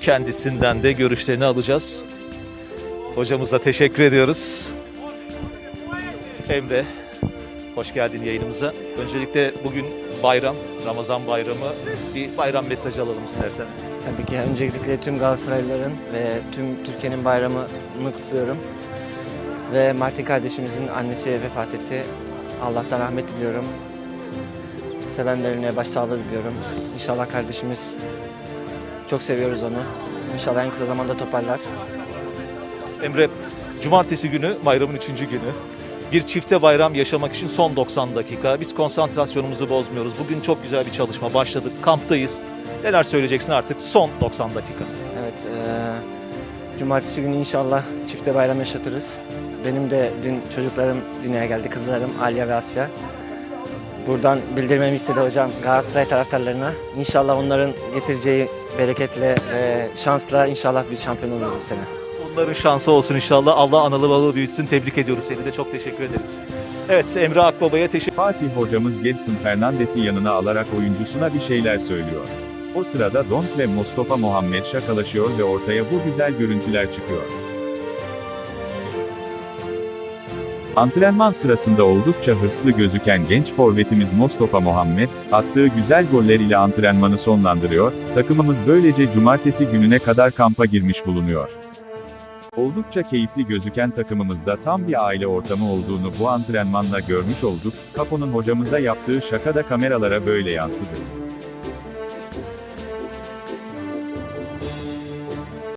Kendisinden de görüşlerini alacağız. Hocamıza teşekkür ediyoruz. Emre, hoş geldin yayınımıza. Öncelikle bugün bayram, Ramazan bayramı. Bir bayram mesajı alalım istersen. Tabii ki öncelikle tüm Galatasaraylıların ve tüm Türkiye'nin bayramını kutluyorum. Ve Martin kardeşimizin annesi vefat etti. Allah'tan rahmet diliyorum. Sevenlerine başsağlığı diliyorum. İnşallah kardeşimiz çok seviyoruz onu. İnşallah en kısa zamanda toparlar. Emre, cumartesi günü bayramın üçüncü günü. Bir çifte bayram yaşamak için son 90 dakika. Biz konsantrasyonumuzu bozmuyoruz. Bugün çok güzel bir çalışma başladık. Kamptayız. Neler söyleyeceksin artık son 90 dakika? Evet, eee, cumartesi günü inşallah çifte bayram yaşatırız. Benim de dün çocuklarım dünyaya geldi, kızlarım Alya ve Asya. Buradan bildirmemi istedi hocam Galatasaray taraftarlarına. İnşallah onların getireceği bereketle ve şansla inşallah bir şampiyon oluruz bu sene. Onların şansı olsun inşallah. Allah analı babalı büyütsün. Tebrik ediyoruz seni de. Çok teşekkür ederiz. Evet Emre Akbaba'ya teşekkür Fatih hocamız Gedson Fernandes'i yanına alarak oyuncusuna bir şeyler söylüyor. O sırada Donk ve Mustafa Muhammed şakalaşıyor ve ortaya bu güzel görüntüler çıkıyor. Antrenman sırasında oldukça hırslı gözüken genç forvetimiz Mustafa Muhammed, attığı güzel goller ile antrenmanı sonlandırıyor, takımımız böylece cumartesi gününe kadar kampa girmiş bulunuyor. Oldukça keyifli gözüken takımımızda tam bir aile ortamı olduğunu bu antrenmanla görmüş olduk, Kapo'nun hocamıza yaptığı şaka da kameralara böyle yansıdı.